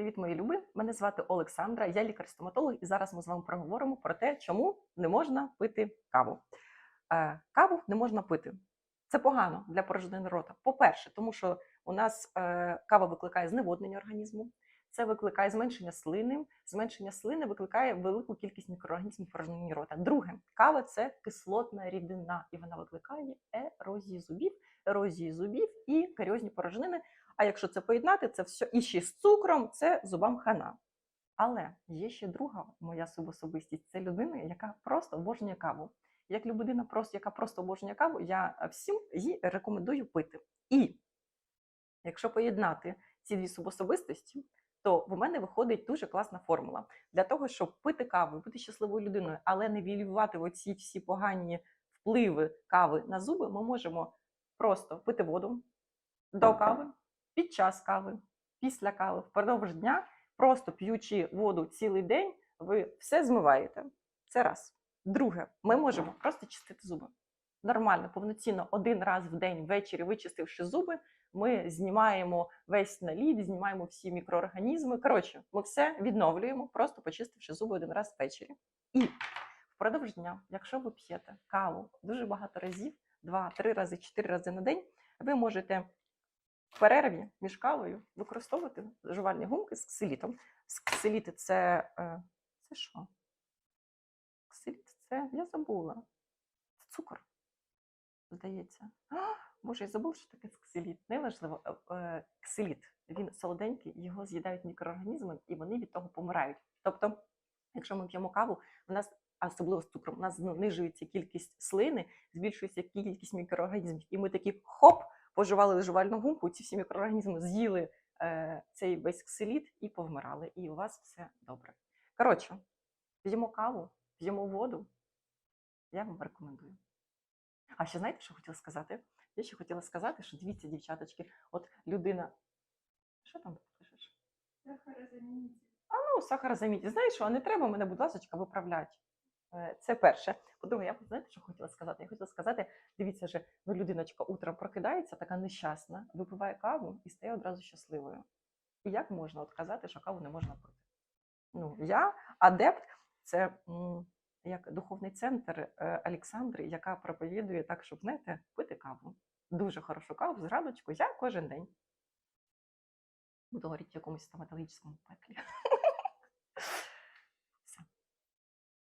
привіт, мої люби. Мене звати Олександра, я лікар-стоматолог, і зараз ми з вами проговоримо про те, чому не можна пити каву. Е, каву не можна пити. Це погано для порожнини рота. По-перше, тому що у нас е, кава викликає зневоднення організму, це викликає зменшення слини. Зменшення слини викликає велику кількість мікроорганізмів порожнині рота. Друге, кава це кислотна рідина, і вона викликає ерозію зубів, ерозію зубів і каріозні порожнини. А якщо це поєднати, це все і ще з цукром, це зубам хана. Але є ще друга моя особистість це людина, яка просто обожнює каву. Як людина, просто, яка просто обожнює каву, я всім їй рекомендую пити. І якщо поєднати ці дві субособистості, то в мене виходить дуже класна формула для того, щоб пити каву, бути щасливою людиною, але не вілювати оці всі погані впливи кави на зуби, ми можемо просто пити воду до кави, під час кави, після кави, впродовж дня, просто п'ючи воду цілий день, ви все змиваєте. Це раз. Друге, ми можемо просто чистити зуби. Нормально, повноцінно один раз в день ввечері, вичистивши зуби, ми знімаємо весь наліт, знімаємо всі мікроорганізми. Коротше, ми все відновлюємо, просто почистивши зуби один раз ввечері. І впродовж дня, якщо ви п'єте каву дуже багато разів, два-три рази, чотири рази на день, ви можете в перерві між кавою використовувати жувальні гумки з ксилітом. Ксиліти це, е, це що? Ксиліт це я забула. Це цукор, здається. А, Боже, я забула, що таке ксиліт. Неважливо. Е, е, Ксиліт, він солоденький, його з'їдають мікроорганізми, і вони від того помирають. Тобто, якщо ми п'ємо каву, у нас, особливо з цукром, у нас знижується кількість слини, збільшується кількість мікроорганізмів. І ми такі хоп, поживали жувальну гумку, ці всі мікроорганізми з'їли е, цей весь ксиліт і повмирали. І у вас все добре. Коротше, п'ємо каву, п'ємо воду. Я вам рекомендую. А ще знаєте, що хотіла сказати? Я ще хотіла сказати, що дивіться, дівчаточки, от людина. Що там пишеш? А ну, сахарозамініть. Знаєш що, не треба мене, будь ласка, виправляти. Е, Це перше. По-друге, я знаєте, що хотіла сказати? Я хотіла сказати, дивіться же, ну людиночка утром прокидається, така нещасна, випиває каву і стає одразу щасливою. І як можна от казати, що каву не можна пити? Ну, я адепт, це м, як духовний центр е, Олександри, яка проповідує так, щоб знаєте, пити каву. Дуже хорошу каву з радочку я кожен день. Буду говорити в якомусь стоматологічному пеклі.